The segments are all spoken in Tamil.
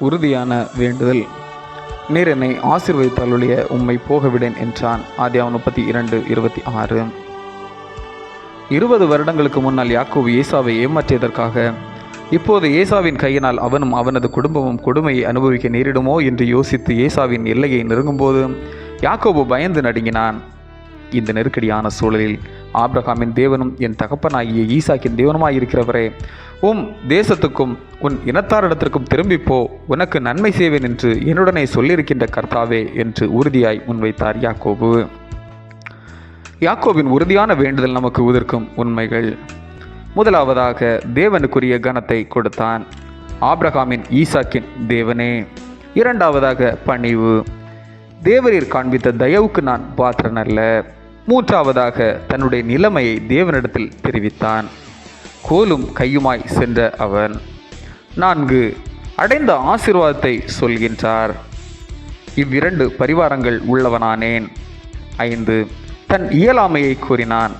உறுதியான வேண்டுதல். நீர் என்னை ஆசீர்வதித்தாலுடைய உம்மை போகவிடேன் என்றான். ஆதியாவ முப்பத்தி இரண்டு இருபத்தி ஆறு. இருபது வருடங்களுக்கு முன்னால் யாக்கோபு ஏசாவை ஏமாற்றியதற்காக இப்போது ஏசாவின் கையினால் அவனும் அவனது குடும்பமும் கொடுமையை அனுபவிக்க நேரிடுமோ என்று யோசித்து ஏசாவின் எல்லையை நெருங்கும்போது யாக்கோபு பயந்து நடுங்கினான். இந்த நெருக்கடியான சூழலில் ஆப்ரஹாமின் தேவனும் என் தகப்பனாகிய ஈசாக்கின் தேவனுமாய் இருக்கிறவரே உம் தேசத்துக்கும் உன் இனத்தாரிடத்திற்கும் திரும்பிப்போ உனக்கு நன்மை செய்வேன் என்று என்னுடனே சொல்லியிருக்கின்ற கர்த்தாவே என்று உறுதியாய் முன்வைத்தார் யாக்கோபு. யாக்கோவின் உறுதியான வேண்டுதல் நமக்கு உதிர்க்கும் உண்மைகள். முதலாவதாக தேவனுக்குரிய கனத்தை கொடுத்தான் ஆப்ரஹாமின் ஈசாக்கின் தேவனே. இரண்டாவதாக பணிவு. தேவரீர் காண்பித்த தயவுக்கு நான் பாத்திரன் அல்ல மூன்றாவதாக தன்னுடைய நிலைமையை தேவனிடத்தில் தெரிவித்தான். கோலும் கையுமாய் சென்ற அவன் நான்கு அடைந்த ஆசீர்வாதத்தை சொல்கின்றார். இவ்விரண்டு பரிவாரங்கள் உள்ளவனானேன். ஐந்து தன் இயலாமையை கூறினான்.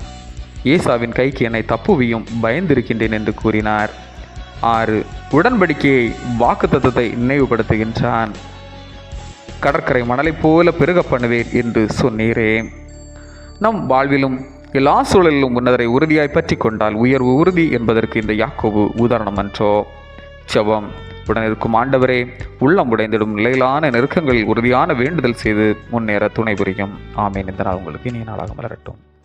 ஏசாவின் கைக்கு என்னை தப்புவியும் பயந்திருக்கின்றேன் என்று கூறினார். ஆறு உடன்படிக்கையை வாக்குத்தத்தத்தை நினைவுபடுத்துகின்றான். கடற்கரை மணலைப் போல பெருக பண்ணுவேன் என்று சொன்னீரேன் நம் வாழ்விலும் எல்லா சூழலிலும் உன்னதரை உறுதியாய் பற்றி கொண்டால் உயர்வு உறுதி என்பதற்கு இந்த யாக்கோபு உதாரணம் அன்றோ செவம் உடன் இருக்கும் ஆண்டவரே உள்ளம் உடைந்திடும் நிலையிலான நெருக்கங்களில் உறுதியான வேண்டுதல் செய்து முன்னேற துணை புரியும். ஆமேன். இந்த நாள் உங்களுக்கு இனிய நாளாக மலரட்டும்.